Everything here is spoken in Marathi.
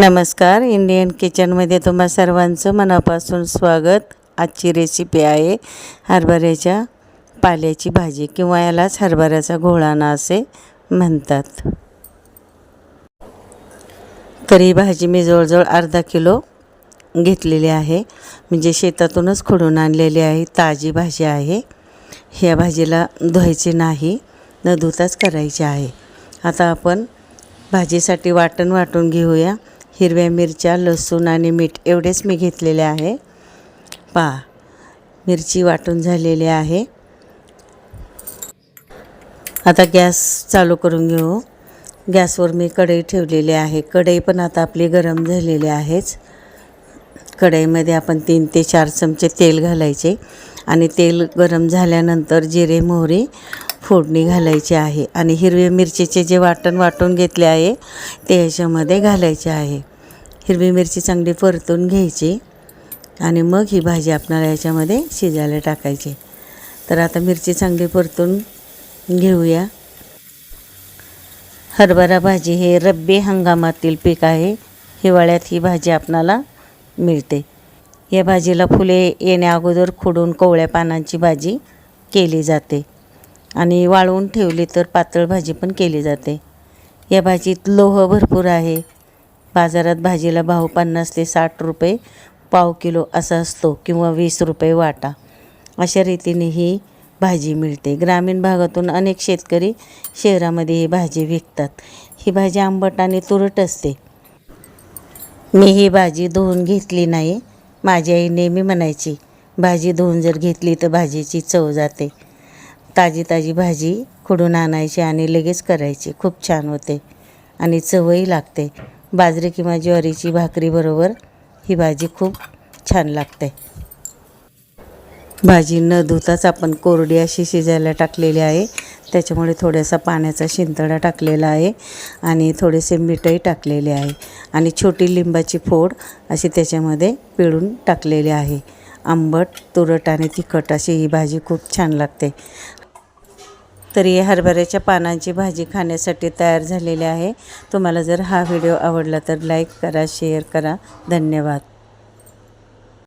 नमस्कार इंडियन किचनमध्ये तुम्हा सर्वांचं मनापासून स्वागत. आजची रेसिपी आहे हरभऱ्याच्या पाल्याची भाजी किंवा यालाच हरभऱ्याचा घोळाणा असे म्हणतात. तर ही भाजी मी जवळजवळ अर्धा किलो घेतलेली आहे. म्हणजे शेतातूनच खुडून आणलेली आहे. ताजी भाजी आहे. ह्या भाजीला धुवायची नाही न धुताच करायची आहे. आता आपण भाजीसाठी वाटण वाटून घेऊया. हिरव्या मिरच्या लसूण आणि मीठ एवढेच मी घेतलेले आहे. पहा मिरची वाटून झालेली आहे. आता गॅस चालू करून घेऊ. गॅसवर मी कढई ठेवलेली आहे. कढई पण आता आपली गरम झालेली आहेच. कढईमध्ये आपण तीन ते चार चमचे तेल घालायचे आणि तेल गरम झाल्यानंतर जिरे मोहरी फोडणी घालायची आहे आणि हिरवे मिरचीचे जे वाटण वाटून घेतले आहे ते ह्याच्यामध्ये घालायचे आहे. हिरवी मिरची चांगली परतून घ्यायची आणि मग ही भाजी आपणाला याच्यामध्ये शिजायला टाकायची. तर आता मिरची चांगली परतून घेऊया. हरभरा भाजी हे रब्बी हंगामातील पीक आहे. हिवाळ्यात ही भाजी आपणाला मिळते. या भाजीला फुले येण्या अगोदर खुडून कोवळ्या पानांची भाजी केली जाते. आणि वाळवून ठेवली तर पातळ भाजी पण केली जाते. या भाजीत लोह भरपूर आहे. बाजारात भाजीला भाव पन्नास ते साठ रुपये पाव किलो असा असतो किंवा वीस रुपये वाटा. अशा रीतीने ही भाजी मिळते. ग्रामीण भागातून अनेक शेतकरी शहरामध्ये ही भाजी विकतात. ही भाजी आंबट आणि तुरट असते. मी ही भाजी धुवून घेतली नाही. माझी आई नेहमी म्हणायची भाजी धुवून जर घेतली तर भाजीची चव जाते. ताजी ताजी भाजी खुडून आणायची आणि लगेच करायची. खूप छान होते आणि चवही लागते. बाजरी किंवा ज्वारीची भाकरीबरोबर ही भाजी खूप छान लागते. भाजी न धुताच आपण कोरडी अशी शिजायला टाकलेली आहे. त्याच्यामुळे थोडासा पाण्याचा शिंतडा टाकलेला आहे आणि थोडेसे मीठही टाकलेले आहे. आणि छोटी लिंबाची फोड अशी त्याच्यामध्ये पिळून टाकलेली आहे. आंबट तुरट आणि तिखट अशी ही भाजी खूप छान लागते. तरी हरभऱ्याच्या पानांची भाजी खाण्यासाठी तयार झालेली आहे. तुम्हाला जर हा व्हिडिओ आवडला तर लाईक करा शेअर करा. धन्यवाद.